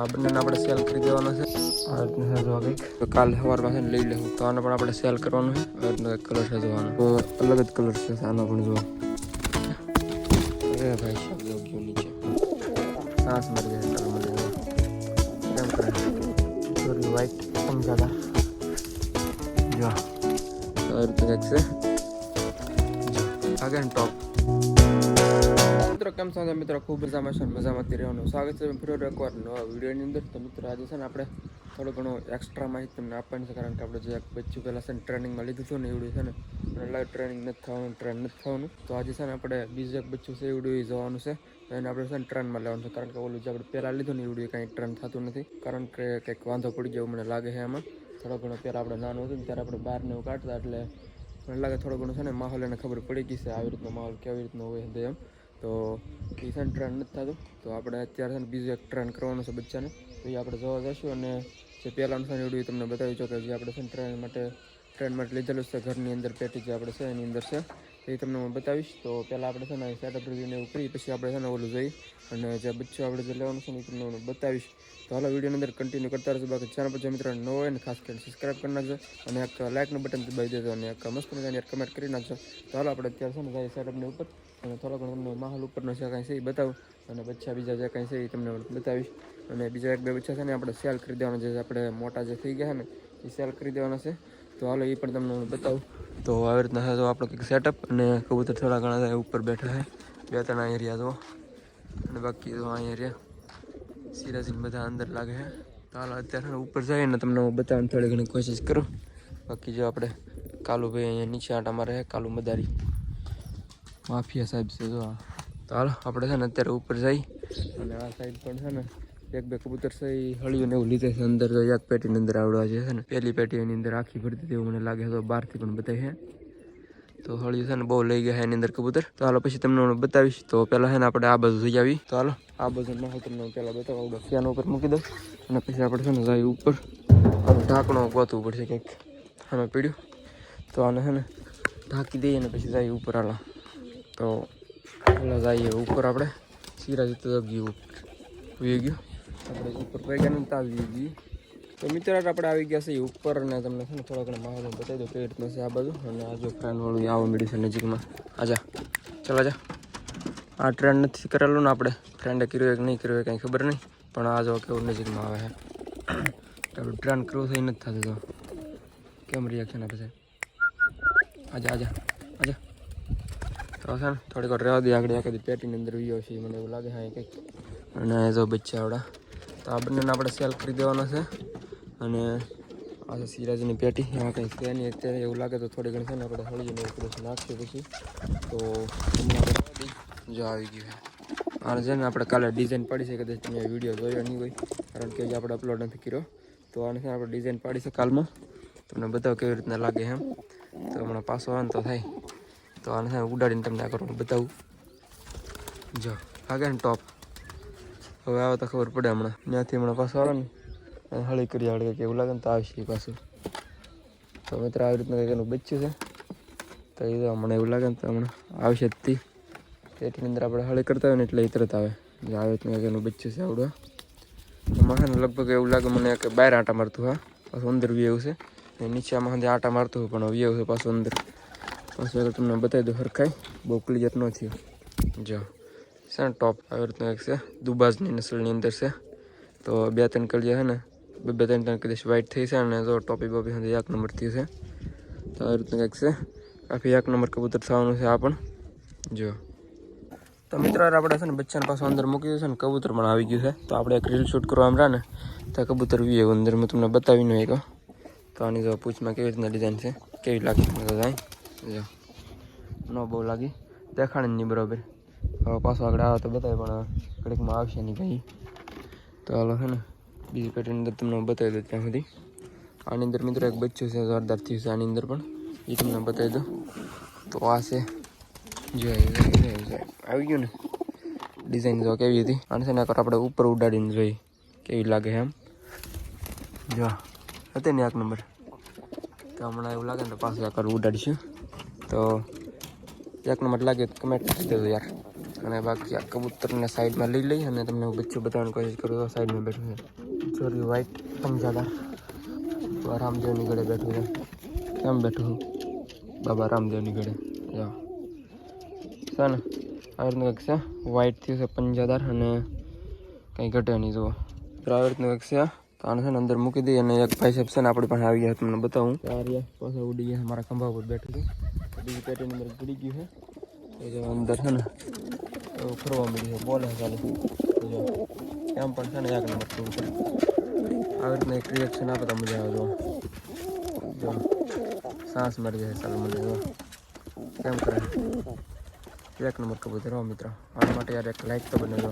આ બંનેને આપણે સેલ કરી દેવાનો છે. આ રીતનું છે જો કંઈક. તો કાલે સવારમાં છે લઈ લેવું તો આને પણ આપણે સેલ કરવાનું છે. આ કલર છે જોવાનો. તો અલગ જ કલર છે આનો પણ જો. અરે ભાઈ સાહેબ જો ગયું નીચે? સાસ મરી જાય કલર મળી જાય કેમ કરે? થોડી વ્હાઈટ જ્યાદા જો. આ કંઈક છે. આગળ ટોપ મિત્રો, કેમ છો? મિત્રો, ખૂબ મજામાં છે મજામાંથી રહેવાનું. સ્વાગત છે ફરી એકવાર નવા વિડીયોની અંદર. તો મિત્રો, આજે છે ને આપણે થોડું ઘણું એક્સ્ટ્રા માહિતી તમને આપવાની છે, કારણ કે આપણે જે એક બચ્ચું પહેલાં છે ને ટ્રેનિંગમાં લીધું હતું ને એવડું છે ને લાગે ટ્રેનિંગ નથી થવાનું, ટ્રેન નથી થવાનું. તો આજે છે ને આપણે બીજું એક બચ્ચું છે, એવડું જવાનું છે એને આપણે છે ને ટ્રેનમાં લેવાનું છે, કારણ કે ઓલું જે આપણે પહેલાં લીધું ને એવડું કાંઈ ટ્રેન થતું નથી, કારણ કે કંઈક વાંધો પડી ગયો મને લાગે છે એમાં. થોડો ઘણો પહેલાં આપણે નાનું હતું ત્યારે આપણે બહાર ને એવું કાઢતા, એટલે મને લાગે થોડો ઘણો છે ને માહોલ એને ખબર પડી ગઈ છે, આવી રીતનો માહોલ, કેવી રીતનો હોય એમ. તો એ છે ટ્રેન નથી થતું. તો આપણે અત્યારે છે ને બીજું એક ટ્રેન કરવાનું છે બચ્ચાને. તો એ આપણે જોવા જઈશું અને જે પહેલાં છે એવડું તમને બતાવી છો. કે જે આપણે છે ને ટ્રેન માટે ટ્રેન માટે લીધેલું છે ઘરની અંદર પેટી જે આપણે છે એની અંદર છે. એ તમને હું બતાવીશ. તો પહેલાં આપણે છે ને સેટઅપ રીવીને એવું કરી પછી આપણે છે ને ઓલું જઈ અને જે બચ્ચું આપણે જે લેવાનું છે ને એ તમને હું બતાવીશ. તો હાલો વિડીયોની અંદર કન્ટિન્યુ કરતા રહેજો બાકી ચેનલ પર જે મિત્રો ન હોય ને ખાસ કરીને સબસ્ક્રાઈબ કરી નાખજો અને એક લાઇકનું બટન દબાવી દેજો અને એક મસ્ત મજાની કમેન્ટ કરી નાખજો. તો હાલો આપણે અત્યારે છે ને સેટઅપની ઉપર. અને થોડો ઘણો તમને માહોલ ઉપરનો છે કાંઈ છે એ બતાવું. અને બચ્ચા બીજા જે કાંઈ છે એ તમને બતાવીશ. અને બીજા એક બે બચ્ચા છે ને આપણે સેલ કરી જે આપણે મોટા જે થઈ ગયા ને, એ સેલ કરી દેવાના છે. તો હાલો, એ પણ તમને બતાવું. તો આવી રીતના છે તો આપણો કંઈક સેટઅપ અને કબૂતર થોડા ઘણા ઉપર બેઠા છે. બે ત્રણ અહીંયા રહ્યા જો અને બાકી તો અહીંયા રહ્યા સિરાજીને બધા અંદર લાગે છે. તો હાલ, અત્યારે ઉપર જાય ને તમને હું બતાવવાની થોડી ઘણી કોશિશ કરું. બાકી જો આપણે કાલુભાઈ અહીંયા નીચે આટા મારે કાલુ મદારી માફિયા સાહેબ છે જો. તો આપણે છે ને અત્યારે ઉપર જઈ. અને આ સાઈડ પણ છે ને એક બે કબૂતર છે એ હળિયું ને એવું લીધે છે અંદર તો એક પેટીની અંદર આવડવા છે ને. પહેલી પેટી એની અંદર આખી ભરતી હતી એવું મને લાગે તો બહારથી પણ બધા છે. તો હળિયું છે ને બહુ લઈ ગયા એની અંદર કબૂતર. તો હાલો પછી તમને હું બતાવીશ. તો પહેલાં છે ને આપણે આ બાજુ જઈ આવી તો હાલો આ બાજુ ના તમને પહેલાં બતાવું ફિયાનો ઉપર મૂકી દઉં. અને પછી આપણે છે ને જાય ઉપર. ઢાંકણો ગોતવું પડશે કંઈક આમે પીડ્યું. તો આને છે ને ઢાંકી દઈએ ને પછી જાય ઉપર હાલો. તો પેલા જઈએ ઉપર આપણે. સિરાજ તો ગયું વી ગયું. આપણે ઉપર તો આવી ગયું તો મિત્રો આપણે આવી ગયા છે ઉપર અને તમને છે ને થોડા ઘણા માહોલ બતાવી દો કેવી રીતના છે આ બાજુ અને આ જો ટ્રેન વાળું આવવા મળ્યું છે નજીકમાં. આજા ચાલો આજા આ ટ્રેન નથી કરેલું ને આપણે. ફ્રેન્ડે કર્યું કે નહીં કર્યું કંઈ ખબર નહીં. પણ આ જો કેવું નજીકમાં આવે છે. આપણે ટ્રેન કરવું થઈ નથી થતું તો. કેમ રિએક્શન આપે છે? આજા આજા આજા તો છે ને, થોડીક વાર રહેવા દે, આગળ આખી પેટીની અંદર વિયો છે, મને એવું લાગે હા કંઈક. અને જો બચ્ચા આવડા. તો આ બંનેને આપણે સેલ કરી દેવાનો છે. અને આ છે સિરાજની પેટી. એમાં કંઈ છે નહીં અત્યારે, એવું લાગે તો થોડી ઘણી છે ને આપણે હળીને એવું નાખીએ પછી. તો હમણાં. જો આવી ગયું આને છે ને, આપણે કાલે ડિઝાઇન પાડી છે, કદાચ તમે વીડિયો જોયો નહીં હોય, કારણ કે આપણે અપલોડ નથી કર્યો. તો આને છે આપણે ડિઝાઇન પાડી છે કાલમાં. તમને બતાવો કેવી રીતના લાગે એમ. તો હમણાં પાછો આવે તો થાય. તો આને છે ઉડાડીને તમને આ કરવાનું બતાવું. જો આગળ ટોપ હવે આવે તો ખબર પડે હમણાં. ત્યાંથી હમણાં પાછું આવે ને હળી કરી આવડે કે એવું લાગે ને તો આવશે પાછું. તો મિત્ર આવી રીતના કંઈક એનું બચ્યું છે. તો એ તો હમણાં એવું લાગે ને તો હમણાં આવશે જ તી. પેટીની અંદર આપણે હળી કરતા હોય ને એટલે એ તરત આવે. જે આવી રીતના કંઈક એનું બચ્યું છે આવડું એમાં લગભગ એવું લાગે મને કે બહાર આંટા મારતું, હા. પાછું અંદર વી છે. નીચે આમાં આટા મારતું પણ વ્યવ છે પાછું અંદર. આગળ તમને બતાવી દઉં હરખાઈ બહુ ક્લિયર ન થયું. જો. છે ને ટોપ આવી રીતનું એક છે. દુબાજની નસલની અંદર છે. તો બે ત્રણ કલિયા છે ને, બે બે ત્રણ ત્રણ કદાચ વ્હાઈટ થઈ છે અને જો ટોપી બોપી સાથે એક નંબર થયું છે. તો આવી રીતનું કંઈક છે. કાફી એક નંબર કબૂતર થવાનું છે આ પણ. જો. તો મિત્રો આપણે છે ને બચ્ચાને પાછું અંદર મૂકી દીધું છે ને, કબૂતર પણ આવી ગયું છે. તો આપણે એક રીલ શૂટ કરવા રહ્યા ને, તો કબૂતર વી અંદર મેં તમને બતાવીને એક તો આની જો પૂછમાં કેવી રીતના ડિઝાઇન છે? કેવી લાગી તો જાય જો. ન બહુ લાગી. દેખાણે નહીં બરાબર. હવે પાછો આગળ આવે તો બતાવે પણ ઘડીકમાં આવશે નહીં કંઈ. તો હાલો છે ને, બીજી પેટર્નની અંદર તમને બતાવી દઉં ત્યાં સુધી. આની અંદર મિત્રો એક બચ્ચું છે, જોરદાર થયું છે આની અંદર પણ. એ તમને બતાવી દઉં. તો આ છે. જો આવી ગયું. ને. ડિઝાઇન જો કેવી હતી. અને છે ને આપણે ઉપર ઉડાડીને જોઈએ. કેવી લાગે એમ. જો હતી ને એક નંબર. તો હમણાં એવું લાગે ને તો પાછું એકવાર ઉડાડીશું. તો એક નંબર લાગે કમેન્ટ કરી દેજો યાર. અને બાકી આ કબૂતરને સાઈડમાં લઈ લઈ અને તમને હું બચ્ચું બતાવવાની કોશિશ કરું તો સાઈડમાં બેઠું છે. ચોરી વ્હાઈટ સમજાદાર. બાબા રામદેવની ગળે બેઠું છે. કેમ બેઠું બાબા રામદેવની ગળે. જો છે ને આવી રીતનું કંઈક છે. વ્હાઈટ થયું છે, પંજાદાર અને કંઈ ઘટે નહીં, જુઓ. તો આવી રીતનું કંઈક છે. આને છે ને અંદર મૂકી દઈએ અને એક ભાઈ સાહેબ છે ને આપણી પાસે આવી ગયા તમને બતાવું. રહ્યા પાછા ઉડી ગયા મારા ખંભા ઉપર બેઠું હતું બીજી પેટીની અંદર ઉડી ગયું છે. જો અંદર છે ને ફરવા મળ્યું છે બોલે ચાલે જો કેમ પણ છે ને એક નંબર થોડું છે. આવી રીતના એક રિએક્શન આપે તો મજા આવે જો. સાસ મરી જાય ચાલો મને જો. કેમ કરે એક નંબર કબૂતર મિત્રો. આના માટે યાર એક લાઈક તો બનાવજો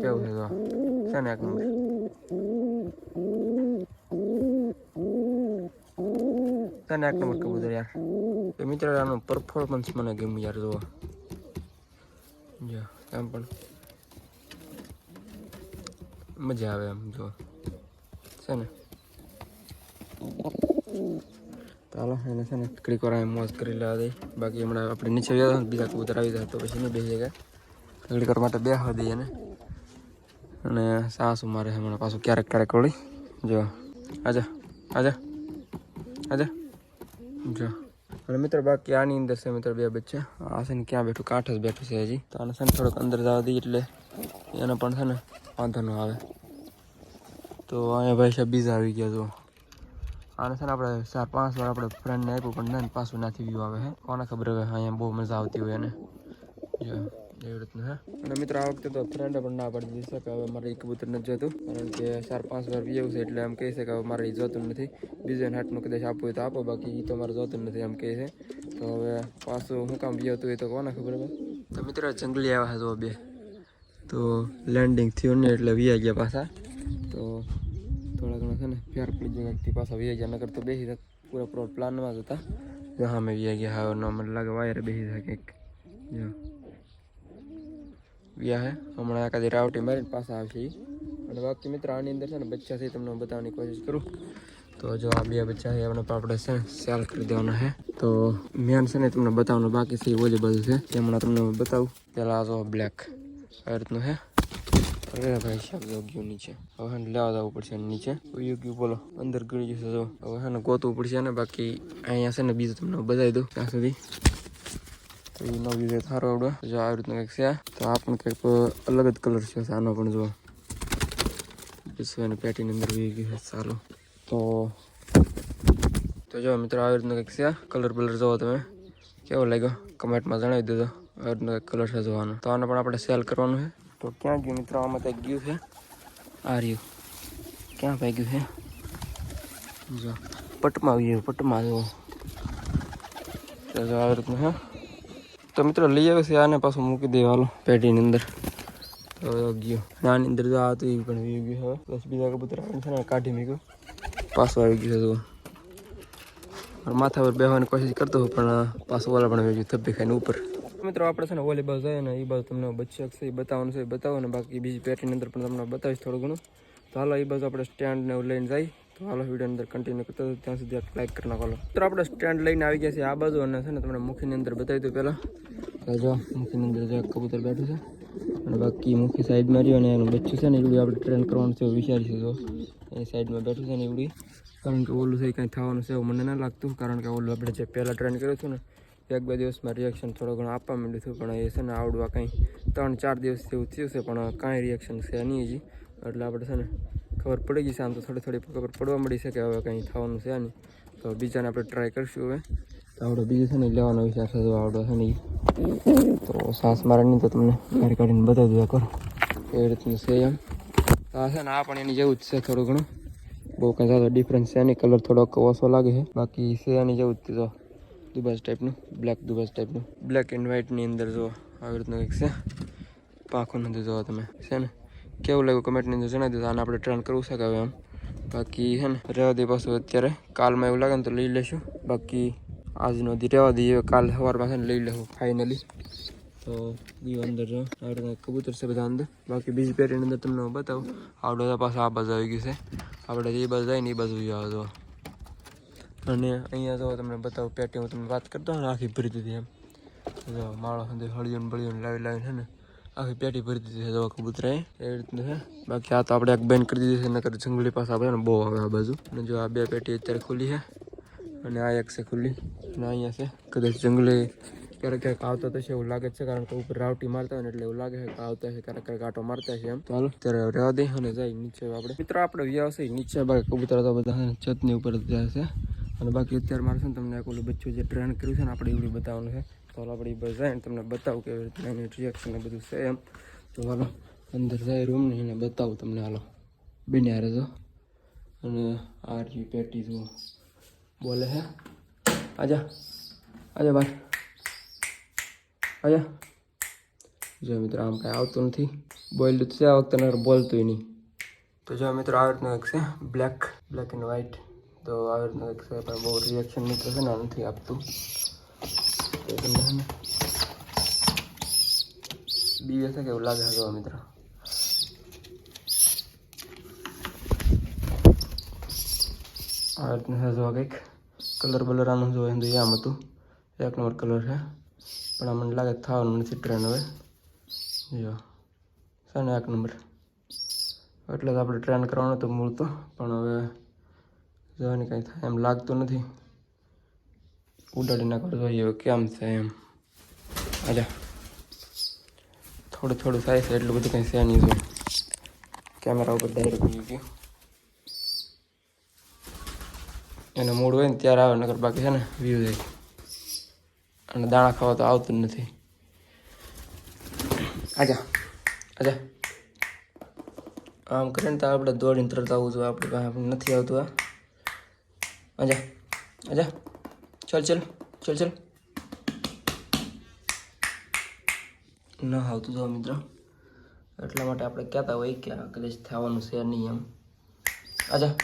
કેવું છે જો છે ને એક નંબર છે ને એક નંબર કબૂતર યાર એ મિત્રો આનું પરફોર્મન્સ મને ગમ્યું યાર જુઓ જો એમ પણ મજા આવે એમ જો છે ને ચાલો એને છે ને ઘડીક વાર મોજ કરી લેવા દઈ બાકી હમણાં આપણે નીચે બીજા કબૂતર આવી જાય તો પછી નહીં બેસી ગયા ઘડીક વાર માટે બેસવા દઈએ ને અને સાસુ મારે હમણાં પાછું ક્યારેક ક્યારેક વળી. જો આજા આજા આજા જો અને મિત્ર, બાકી આની અંદર છે મિત્ર બે બચ્ચા. આ છે ને ક્યાં બેઠું? કાંઠ જ બેઠું છે હજી. તો આને છે ને થોડોક અંદર જવા દઈએ એટલે એને પણ છે ને વાંધો ન આવે. તો અહીંયા ભાઈ સાહેબ બીજા આવી ગયા જો. આને છે ને આપણે ચાર પાંચ વાર આપણે ફ્રેન્ડને આપ્યું પણ ના પાછું નાથી વ્યૂ આવે હે કોને ખબર હવે અહીંયા બહુ મજા આવતી હોય એને. જો. એવી રીતનું હે? અને મિત્ર આ વખતે તો ફ્રેન્ડે પણ ના પાડી દીધી કે હવે મારે એક કબૂતર નથી જોતું. કારણ કે ચાર પાંચ વાર વ્યવું છે એટલે એમ કહે છે કે હવે મારે એ જોતું નથી. બીજાને હાટનું કદાચ આપવું હોય તો આપો બાકી એ તો મારે જોતું નથી એમ કહે છે. તો હવે પાછું હું કામ વ્યવતું હોય તો કોને ખબર તો મિત્ર જંગલી આવ્યા હતો બે. તો લેન્ડિંગ થયું ને એટલે વી ગયા પાછા. તો થોડા ઘણા છે ને ફેર પડી જાય થી પાછા વી ગયા નગર તો બેસી જાત. પૂરા પૂરા પ્લાનમાં જ હતા. હા મેં વી ગયા હવે ન મને લાગે વાયર બેસી થાય કંઈક. જો. વ્યા હે. હમણાં એકાદી રાવટી મારીને પાછા આવશે અને બાકી મિત્ર, આની અંદર છે ને બચ્ચા છે તમને બતાવવાની કોશિશ કરું. તો જો આ બે બચ્ચા છે, એમને પણ આપણે છે સેલ કરી દેવાના છે તો મેન છે ને તમને બતાવવાનું બાકી છે ઓલી છે. તે હમણાં તમને બતાવું. પહેલાં આ જો બ્લેક આ રીતનું છે અરે ભાઈ સાહેબ જો નીચે. હવે હે લેવા જવું પડશે નીચે. ઉયું બોલો. અંદર ગળી જશે જો. હવે હે ને ગોતવું પડશે ને, બાકી અહીંયા છે ને બીજું તમને બતાવી દઉં. ત્યાં સુધી તો એ નવી રીતે સારો જો આવી રીતનું કંઈક છે. તો આ પણ કંઈક અલગ જ કલર છે આનો પણ જો. બીજું એને પેટીની અંદર વી ગયું છે સારું તો તો જો મિત્રો આવી રીતનું કંઈક છે. કલર બલર જોવો તમે. કેવો લાગ્યો? કમેન્ટમાં જણાવી દેજો. આવી રીતનો કંઈક કલર છે જોવાનો. તો આને પણ આપણે સેલ કરવાનું છે. તો ક્યાં ગયું મિત્રો? આમાં કંઈક ગયું છે? આ રહ્યું. ક્યાં ભાઈ ગયું છે? જો. પટમાં આવી ગયું પટમાં જો આવી રીતનું છે. તો મિત્રો લઈ આવે છે આને પાછું મૂકી દે હાલો પેટીની અંદર. ગયો. નાની અંદર જો આ હતું એ પણ વી ગયું હવે. બસ બીજા કબૂતર આવીને છે ને કાઢી મૂક્યો. પાછો આવી ગયો છે જો માથા પર બેહવાની કોશિશ કરતો હોય પણ પાછો ઓલા પણ આવી ગયું થપ્પી ખાઈને ઉપર. મિત્રો આપણે છે ને ઓલી બાજુ જાય ને એ બાજુ તમને બચ્ચક છે એ બતાવવાનું છે એ બતાવો ને બાકી બીજી પેટીની અંદર પણ તમને બતાવીશ થોડું ઘણું. તો હાલો એ બાજુ આપણે સ્ટેન્ડ ને લઈને જાય તો હાલો વીડિયો અંદર કન્ટિન્યુ કરતા ત્યાં સુધી લાઈક કરી નાખો તો આપણે સ્ટેન્ડ લઈને આવી ગયા છે આ બાજુ અને છે ને તમને મુખીની અંદર બતાવી દઉં પહેલાં. જો, મુખીની અંદર જો કબૂતર બેઠું છે. અને બાકી મુખી સાઈડમાં રહ્યો અને એનું બચ્ચું છે ને એવડી આપણે ટ્રેન કરવાનું છે વિચારીશું તો એ સાઈડમાં બેઠું છે ને એવડી. કારણ કે ઓલું છે કંઈ થવાનું છે એવું મને ના લાગતું, કારણ કે ઓલું આપણે જે પહેલાં ટ્રેન કર્યું હતું ને એક બે દિવસમાં રિએક્શન થોડો ઘણો આપવા માંડ્યું હતું. પણ એ છે ને આવડવા કંઈ ત્રણ ચાર દિવસ જેવું થયું છે, પણ કાંઈ રિએક્શન છે નહીં હજી. એટલે આપણે છે ને ખબર પડી ગઈ છે, આમ તો થોડી થોડી ખબર પડવા મળી શકે હવે કંઈ થવાનું છે નહીં. તો બીજાને આપણે ટ્રાય કરીશું હવે. તો આવડો બીજો છે ને લેવાનો વિચાર છે તો આવડો છે ને તો સાસ મારા નહીં તો તમને ગાડી કાઢીને બતાવી દેવા કરો. એવી રીતનું છે એમ. તો છે ને આ પણ એની જેવું જ છે થોડું ઘણું. બહુ કંઈ ઝાઝો ડિફરન્સ છે નહીં કલર થોડોક ઓછો લાગે છે. બાકી છે એની જેવું જ તો દુબજ ટાઈપનું બ્લેક દુબાસ ટાઈપનું બ્લેક એન્ડ વ્હાઇટની અંદર જુઓ આવી રીતનું કંઈક છે. પાખું નથી જોવા તમે. છે ને? કેવું લાગ્યું કમેન્ટની અંદર જણાવી દીધું આને આપણે ટ્રેન કરવું શકે એમ. બાકી છે ને, રહેવા દઈએ પાછું અત્યારે. કાલમાં એવું લાગે ને તો લઈ લેશું. બાકી આજનો દી રહેવા દઈએ. કાલ સવારમાં છે ને લઈ લેવું ફાઇનલી તો દીવ અંદર જો આવી રીતના કબૂતર છે બધા અંદર. બાકી બીજી પેટીની અંદર તમને હું બતાવું. આવડો તો પાછા આ બાજુ આવી ગયું છે. આપણે જે બાજુ જાય ને એ બાજુ જાવ તો. અને અહીંયા જો તમને બતાવું, પેટી હું તમને વાત કરતો ને, આખી ભરી દીધી એમ. જો, માળો સુધી હળિયો ને લાવી લાવીને છે ને આખી પેટી ભરી દીધી છે દવા કબૂતરાએ એવી રીતનું છે. બાકી આ તો આપણે એક બેન કરી દીધી છે, નકર જંગલી પાસે આપણે ને બહુ આવે આ બાજુ. અને જો આ બે પેટી અત્યારે ખુલ્લી છે, અને આ એક છે ખુલ્લી. અને અહીંયા છે. કદાચ જંગલી ક્યારેક ક્યારેક તો છે એવું લાગે છે, કારણ કે ઉપર રાવટી મારતા હોય એટલે એવું લાગે છે કે આવતા છે, ક્યારેક ક્યારેક આટો મારતા છે એમ. ચાલો, ત્યારે રહેવા દે અને જાય નીચે આપણે. મિત્રો, આપણે વ્યવસાય નીચે બાકી કબૂતરા તો બધા છતની ઉપર જાય છે. અને બાકી અત્યારે મારે છે ને તમને એક ઓલું બચ્ચું જે ટ્રેન કર્યું છે ને, આપણે એવું બતાવવાનું છે. હાલો આપણી એ બસ જાય ને તમને બતાવું કેવી રીતના એની રિએક્શન બધું છે એમ. તો હાલો, અંદર જાય રૂમ ને એને બતાવું તમને હાલો. બન્યા રહેજો અને આ રહ્યું પેટી જુઓ. બોલે હે? આજા. આજા ભાઈ આજા. જો મિત્રો, આમ કાંઈ આવતું નથી. બોલ્યું તો છે, આ વખતે બોલતું નહીં. તો જો મિત્રો, આ રીતનું એક છે બ્લેક બ્લેક એન્ડ વ્હાઈટ તો આવી રીતનું એક છે, પણ બહુ રિએક્શન મિત્રો છે ને નથી આપતું. તો તમને છે ને છે કે એવું લાગે છે જો મિત્રો? આ છે કંઈક. કલર બલર આનું જોવા એમ આમ હતું. એક નંબર કલર છે. પણ આ મને લાગે થવાનું નથી ટ્રેન હવે. જો. છે ને એક નંબર. એટલે જ આપણે ટ્રેન કરવાનું હતું મૂળ તો. પણ હવે જોવાની કંઈ થાય એમ લાગતું નથી. ઉડાડી નાખો જોઈએ કેમ છે એમ. અરે થોડું થોડું થાય છે, એટલું બધું કંઈ છે નહીં જો કેમેરા ઉપર ડાયરેક્ટ ઉઈ ગયું. એને મૂડ હોય ને ત્યારે આવે નગર બાકી છે ને વ્યૂ જાય. અને દાણા ખાવા તો આવતું જ નથી. આજા. આજા. આમ કરીને તો આપણે દોડીને તરત આવવું જોઈએ, આપણે નથી આવતું આ. આજા. આજા. ચાલ ચાલ ચાલ ચાલ ન આવતું જો મિત્ર. એટલા માટે આપણે કહેતા હોય કે આ કદાચ થવાનું છે નહીં એમ. આજા.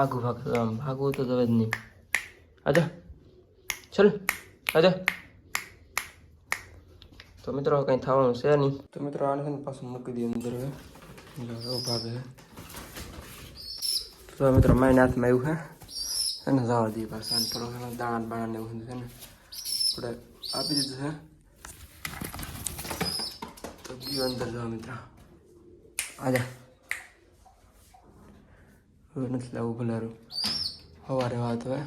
આગું ભાગ આમ ભાગવું તો તમે જ નહીં. આજા. ચાલ આજા. તો મિત્રો કંઈ થવાનું છે નહીં. તો મિત્રો આને છે ને પાછું મૂકી દઈએ અંદર હવે. જો ભાગે તો મિત્રો મારી નાથમાં આવ્યું છે એને જવા દઈએ પાછા થોડો ઘણો દાણા બાણા ને એવું છે ને આપણે આપી દીધું છે તો ગયો અંદર જવા મિત્ર આજે હવે નથી લાવવું ભલારું સવારે વાત હોય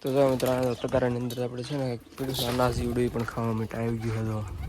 તો જો મિત્ર તગારાની અંદર આપણે છે ને પીડું અનાજ ઈવડું પણ ખાવા માટે આવી ગયું હતું